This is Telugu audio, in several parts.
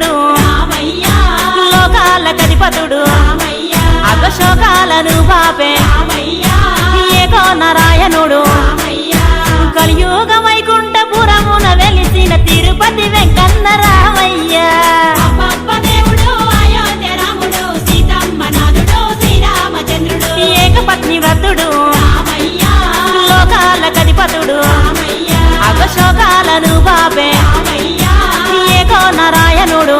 అధిపతుడు లోకాలకు అధిపతుడు. అగశోకాలను పాపే. ఏకో నారాయణుడు కలియుగ వైకుంఠపురమున వెలిసిన తిరుపతి వెంకన్న రామయ్యా ఏకపత్ని వ్రతుడు లోకాలకు అధిపతుడు. అగశోకాలను పాపే. en oro.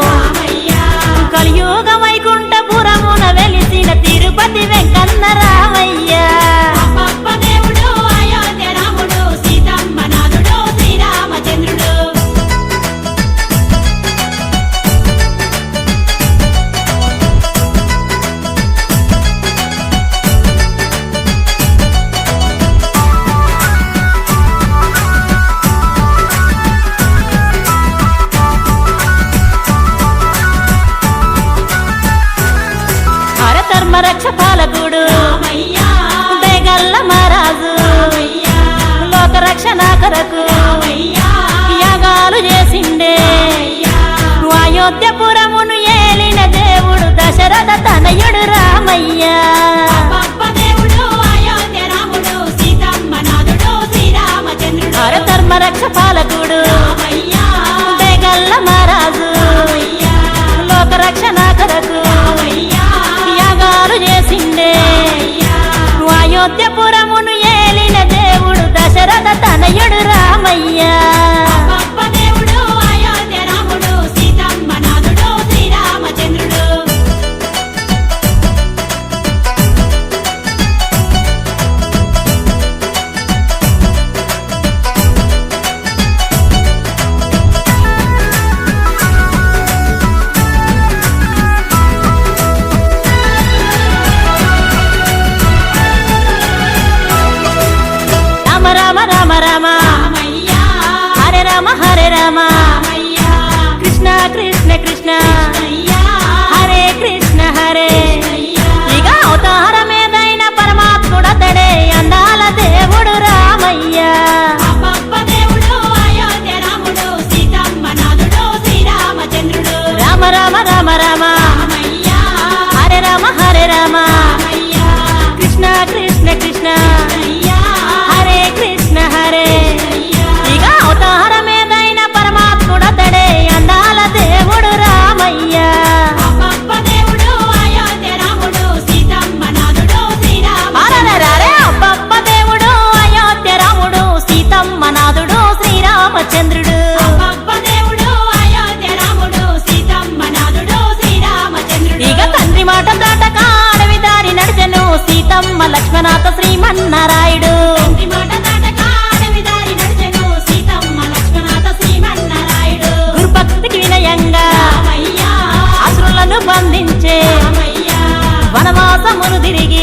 ధర్మరక్ష పాలకుడు దయగల్ల మహారాజు. లోకరక్షణ కొరకు యాగాలు చేసిండే. అయోధ్యపురమును ఏలిన దేవుడు దశరథ తనయుడు రామయ్య. ராமையடு ராமையா. రామ రామ. హరే రామ హరే రామ. కృష్ణ కృష్ణ కృష్ణ. రామను తిరిగి